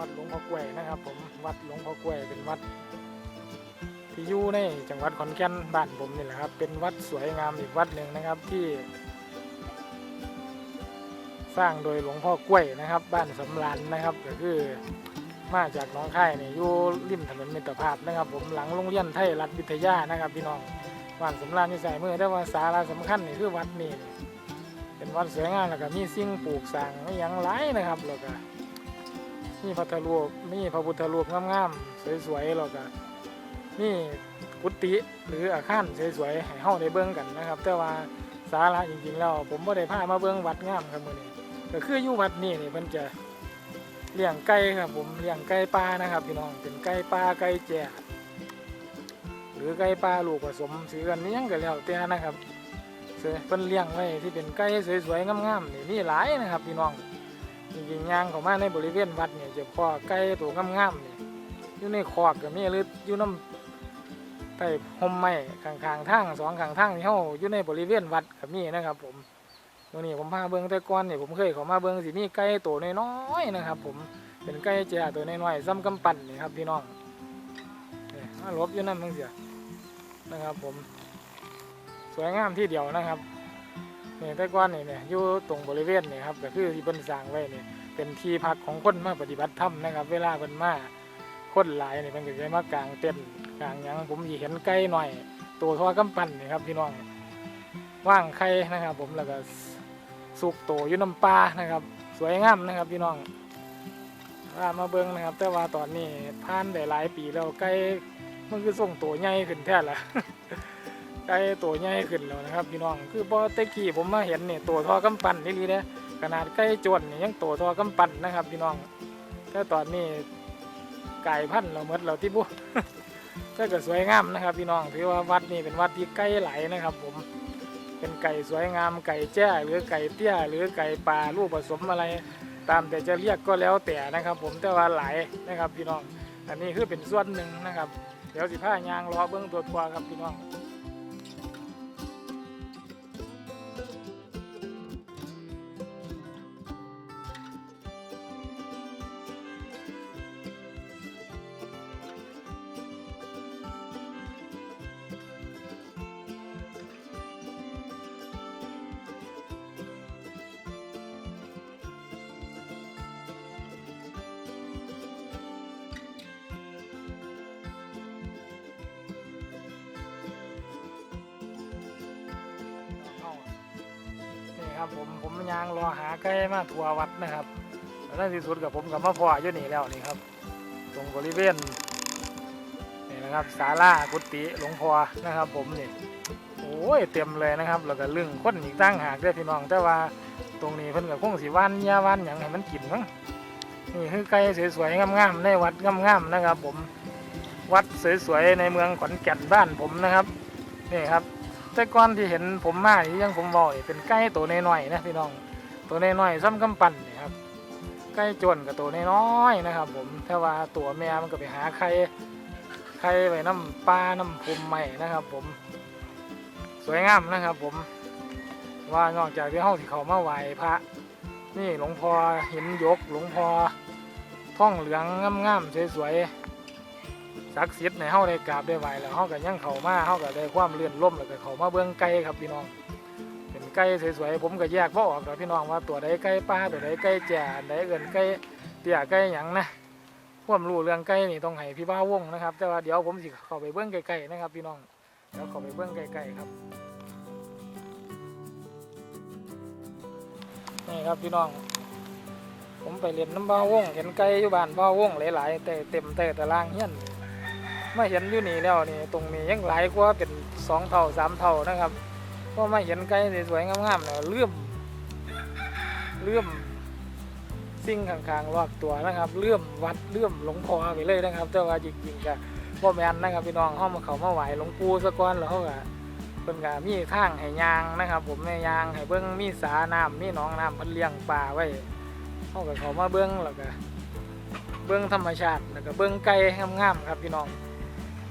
วัดหลวงพ่อกล้วยนะครับ ผมวัดหลวงพ่อกล้วยเป็นวัด ที่อยู่ในจังหวัดขอนแก่นบ้านผมนี่แหละครับ เป็นวัดสวยงามอีกวัดหนึ่งนะครับที่ สร้างโดยหลวงพ่อกล้วยนะครับ บ้านสำรานนะครับก็คือมาจากหน้องค่ายนี่อยู่ริมถนนมิตรภาพนะครับ ผมหลังโรงเรียนไทยรัฐวิทยานะครับ พี่น้องบ้านสำรานนี่ใส่มือได้ว่าสาระสำคัญนี่คือวัดนี่เป็นวัดสวยงามแล้วก็มีสิ่งปลูกสร้างไม่ยังหลนะครับแล้วก็ มีพระพุทธรูปมีพระพุทธรูปงามๆสวยๆแล้วก็มีกุฏิหรืออาคารสวยๆให้เฮาได้เบิ่งกันนะครับ แต่ว่าสาระจริงๆแล้วผมบ่ได้พามาเบิ่งวัดงามครับมื้อนี้ก็คืออยู่วัดนี่นี่เพิ่นจะเลี้ยงไก่ครับ ผมเลี้ยงไก่ป่านะครับพี่น้องเป็นไก่ป่าไก่แจ้หรือไก่ป่าลูกผสมสือกันนี้ยังก็แล้วแต่นะครับเสือเพิ่นเลี้ยงไว้ที่เป็นไก่สวยๆงามๆนี่มีหลายนะครับพี่น้อง จริงๆย่างเข้ามาในบริเวณวัดเนี่ยจะพ่อไก่ตัวงามๆเนี่ยอยู่ในคอกก็มีหรืออยู่น้ำใต้ห่มไม้ข้างๆทางสองข้างทางที่เฮาอยู่ในบริเวณวัดก็มีนะครับ ผมตัวนี้ผมพาเบิ้งแต่ก่อนเนี่ยผมเคยเขามาเบิ้งสิมีไก่ตัวน้อยๆนะครับ ผมเป็นไก่แจ้ตัวน้อยๆซ้ำกำปั้นนี่ครับพี่น้องนี่มาลบอยู่นั่นมึงเสียนะครับ ผม สวยงามที่เดียวนะครับ นี่แต่ก่อนนี่เนี่ยอยู่ตรงบริเวณนี่ครับก็คือที่เพิ่นสร้างไว้นี่เป็นที่พักของคนมาปฏิบัติธรรมนะครับ เวลาเพิ่นมาคนหลายนี่เพิ่นก็จะมากางเต็นท์กางหยังผมสิเห็นไก่หน่อย ตัวทอกำปั้นนี่ครับพี่น้องว่างไข่นะครับ ผมแล้วก็สุกโตอยู่น้ำปลานะครับ สวยงามนะครับพี่น้องว่ามาเบิ้งนะครับ แต่ว่าตอนนี้ผ่านได้หลายปีแล้วไก่มันคือส่งโตใหญ่ขึ้นแท้ละ ก่โตใหญ่ขึ้นแล้วนะครับพี่น้องคือพอตะกี้ผมมาเห็นเนี่ยตัวทอกำปั้นนี่ลีนะขนาดไก่จวนนี่ยังโตทอกำปั้นนะครับ พี่น้องแต่ตอนนี้ไก่พันเราหมดเราที่บุก็ก็สวยงามนะครับ พี่น้องถือว่าวัดนี้เป็นวัดที่ไก่ไหลนะครับ ผมเป็นไก่สวยงามไก่แจ้หรือไก่เตี้ย หรือไก่ป่าลูกผสมอะไร ตามแต่จะเรียกก็แล้วแต่นะครับ ผมแต่ว่าไหลนะครับ พี่น้องอันนี้คือเป็นส่วนหนึ่งนะครับ เดี๋ยวสิผ้ายางรอเบื้องตัวตัวครับพี่น้อง ครับ ผมผมยางรอหาไก่มาทัววัดนะครับแล้วที่สุดกับผมกับมาพ่ออยู่นี่แล้วนี่ครับ ตรงบริเวณนี่นะครับศาลากุฏิหลวงพ่อนะครับ ผมนี่โอ้ยเต็มเลยนะครับแล้วก็ลึงคนอีกตั้งหากเด้พี่น้องแต่ว่าตรงนี้เพิ่นกับคงสีว่านยาว่านอย่างให้มันกินมั้งนี่คือไก่สวยๆงามๆในวัดงามๆนะครับ ผมวัดสวยๆในเมืองขอนแก่นบ้านผมนะครับนี่ครับ แต่ก่อนที่เห็นผมมานี่ยังผมบอกเป็นไก่ตัวน้อยๆนะพี่น้องตัวน้อยๆซ้ำกำปั้นนี่ครับไก่จวนกับตัวน้อยๆนะครับ ผมแต่ว่าตัวแม่มันก็ไปหาไข่ไข่ไว้น้ำปลาน้ำพุมใหม่นะครับ ผม สวยงามนะครับ ผมว่านอกจากที่ห้องที่เขามาไหว้พระ นี่หลวงพ่อเห็นยกหลวงพ่อท่องเหลืองงามๆสวยๆ ศักดิ์สิทธิ์ในเฮาได้กราบได้ไหวแล้วเฮาก็ยังเข้ามาเฮาก็ได้ความเลื่อนล่มแล้วก็เข้ามาเบิ่งไก่ครับพี่น้อง เป็นไก่สวยๆผมก็แยกบ่ออกแล้วพี่น้องว่าตัวใดไก่ป่าตัวใดไก่แจ่อันใดเอิ้นไก่เตี้ยไก่หยังนะความรู้เรื่องไก่นี่ต้องให้พี่บ้าวงนะครับ แต่ว่าเดี๋ยวผมสิเข้าไปเบิ่งไกลๆนะครับ พี่น้องเดี๋ยวเข้าไปเบิ่งไกลๆครับนี่ครับพี่น้อง ผมไปเรียนน้ำบ้าวงเห็นไก่อยู่บ้านบ้าวงหลายๆแต่เต็มแต่ตารางเฮี้ยน มาเห็นอยู่นี่แล้วนี่ตรงนี้ยังหลายกว่าเป็นสองเท่าสามเท่านะครับเพราะมาเห็นไก่สวยๆงามๆเนี่ยเลื่อมเลื่อมสิ่งข้างๆรอบตัวนะครับเลื่อมวัดเลื่อมหลวงพ่อไปเลยนะครับแต่ว่าจริงๆก็บ่แม่นนะครับพี่น้องเฮามาเขามาไหวหลวงปู่ซะก่อนแล้วเฮาก็เพิ่นก็มีทางให้ยางนะครับ ผมแม่ยางให้เบิ่งมีสาน้ำมีหนองน้ำเพิ่นเลี้ยงปลาไว้เฮาก็เขามาเบิ่งแล้วก็เบิ่งธรรมชาติแล้วก็เบิ่งไก่งามๆครับพี่น้อง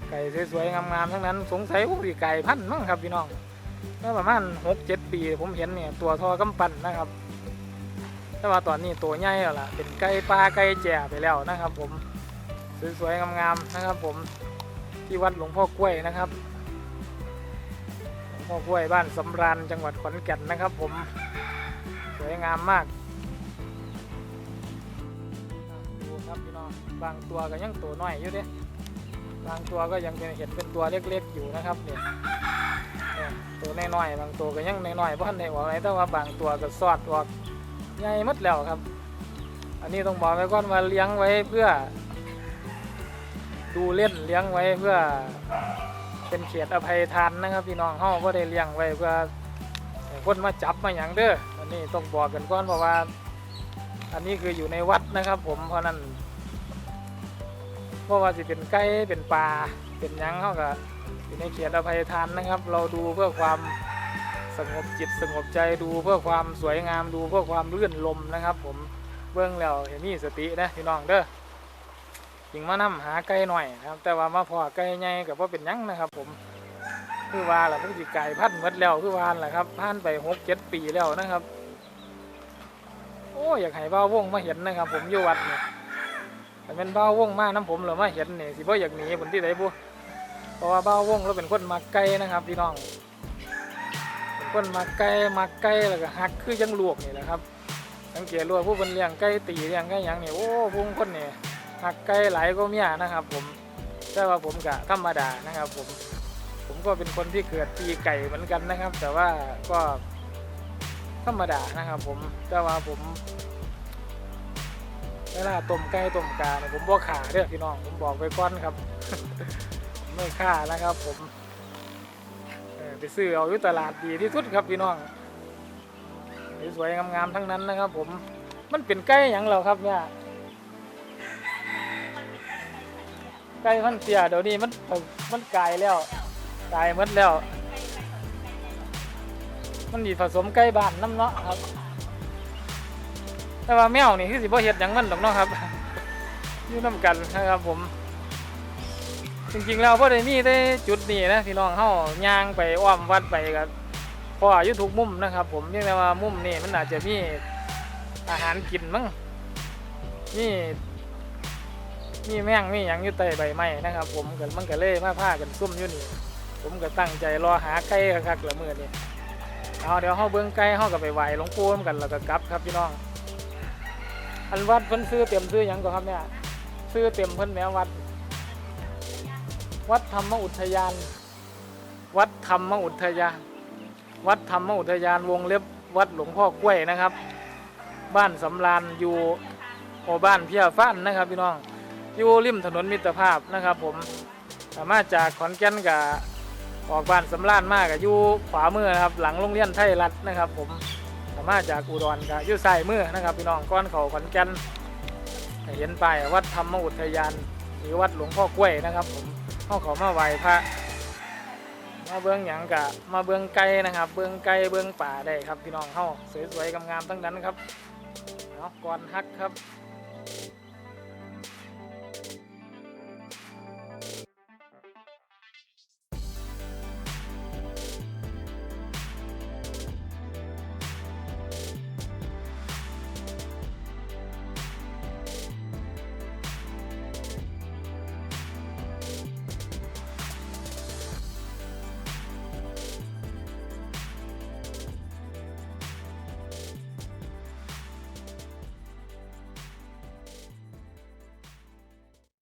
ไก่สวยๆงามๆทั้งนั้นสงสัยพวกที่ไก่พันธุ์มั้งครับพี่น้องเมื่อประมาณหกเจ็ดปีผมเห็นเนี่ยตัวทอกำปั้นนะครับ แต่ว่าตอนนี้ตัวใหญ่แล้วล่ะเป็นไก่ปลาไก่แจ่ไปแล้วนะครับ ผมสวยๆงามๆนะครับ ผมที่วัดหลวงพ่อกล้วยนะครับหลวงพ่อกล้วยบ้านสำราญจังหวัดขอนแก่นนะครับ ผมสวยงามมากดูครับพี่น้องบางตัวก็ยังตัวน้อยอยู่เด้ บางตัวก็ยังเป็นเห็นเป็นตัวเล็กๆอยู่นะครับเนี่ยตัวน้อยๆบางตัวก็ยังน้อยๆเพราะในหัวไหนแต่ว่าบางตัวก็สอดออกใหญ่หมดแล้วครับ อันนี้ต้องบอกไว้ก่อนว่าเลี้ยงไว้เพื่อ ดูเล่นเลี้ยงไว้เพื่อเป็นเขตอภัยทานนะครับพี่น้องเฮาก็ได้เลี้ยงไว้เพื่อคนมาจับมาอย่างเด้ออันนี้ต้องบอกกันก่อนเพราะว่า อันนี้คืออยู่ในวัดนะครับ ผมเพราะนั้น เพราะว่าสิเป็นไก่เป็นปลาเป็นยังเขาก็อยู่ในเขตอภัยทานนะครับ เราดูเพื่อความสงบจิตสงบใจดูเพื่อความสวยงามดูเพื่อความเลื่นลมนะครับ ผมเบื้องแล้วเห็นมีสตินะพี่น้องเด้อยิงมานำหาไก่หน่อยนะครับ แต่ว่ามาพอไก่ใหญ่กับว่าเป็นยังนะครับ ผมคือว่าแหละมันสิไก่พันธุ์หมดแล้วคือวานแหละครับผ่านไปหกเจ็ดปีแล้วนะครับ โอ้อยากให้บ้าวงมาเห็นนะครับ ผมอยู่วัดเนี่ย แต่เป็นบ้าวงมากน้ำผมเหรือมาเห็นนี่สิบ่อยากหนีผลที่ไหนบุเพราะว่าบ้าวงเราเป็นคนมักไก่นะครับพี่น้องเป็นคนมักไก่มักไก่แล้วก็หักคือยังลวกนี่แหละครับสังเกตรว่าผู้เป็นเลี้ยงไก่ตีเลี้ยงไก่ยังนี่โอ้พุงคนนี่หักไกลหลายก็เมียนะครับ ผมแต่ว่าผมกะธรรมดานะครับ ผม ผมก็เป็นคนที่เกิดปีไก่เหมือนกันนะครับ แต่ว่าก็ธรรมดานะครับ ผมแต่ว่าผม วลาต้มไก่ต้มกาเนี่ยผมบ่ขาเด้อพี่น้องผมบอกไว้ก่อนครับ ไม่ฆ่านะครับ ผมไปซื้อเอาอยู่ตลาดดีที่สุดครับพี่น้องสวยงามๆทั้งนั้นนะครับ ผมมันเป็นไก่หยังเราครับเนี่ยไก่พันเสียเดี๋ยวนี้มันมันกลายแล้วกลายมดแล้ว มันดีผสมไก่บ้านน้ำเนาะครับ แต่ว่าแมวนี่คือสิบ่เฮ็ดหยังมันดอกเนาะครับอยู่น้ำกันนะครับผม จริงๆแล้วพ่ได้มีได้จุดนี้นะพี่น้องเฮาย่างไปอ้อมวัดไปกับพ่ออยู่ทุกมุมนะครับ ผมเพียงแต่ว่ามุมนี่มันอาจจะมีอาหารกินมั้งนี่มีแม่งมีหยังอยู่ใต้ใบไม้นะครับ ผมก็มันก็เลยมาพากันซุ่มอยู่นี่ ผมก็ตั้งใจรอหาไก่คักๆละมื้อนี้เอาเดี๋ยวเฮาเบิ่งไก่เฮาก็ไปไหวหลวงปู่กันแล้วก็กลับครับพี่น้อง อันวัดเพิ่นซื้อเต็มซื้อหยังก็ครับเนี่ยซื้อเต็มเพิ่นแหมวัด วัดธรรมอุทยาน วัดธรรมอุทยาน วัดธรรมอุทยานวงเล็บวัดหลวงพ่อกล้วยนะครับ บ้านสำรานอยู่โอบ้านเพียฟ้านนะครับพี่น้องอยู่ริมถนนมิตรภาพนะครับ ผมสามารถจากขอนแก่นกับออกบ้านสำรานมากกับอยู่ขวามือนะครับ หลังโรงเรียนไทยรัฐนะครับ ผม มาจากอุดรกับอยู่ซ้ายมือนะครับพี่น้องก้อนเขาขอนแก่นเห็นไปวัดธรรมอุทยานหรือวัดหลวงพ่อกล้วยนะครับ ผมเข้าเขามาไหว้พระมาเบื้องหยังกะมาเบื้องไกลนะครับ เบื้องไกลเบื้องป่าได้ครับพี่น้องเข้าสวยๆงามๆทั้งนั้นครับเนาก่อนฮักครับ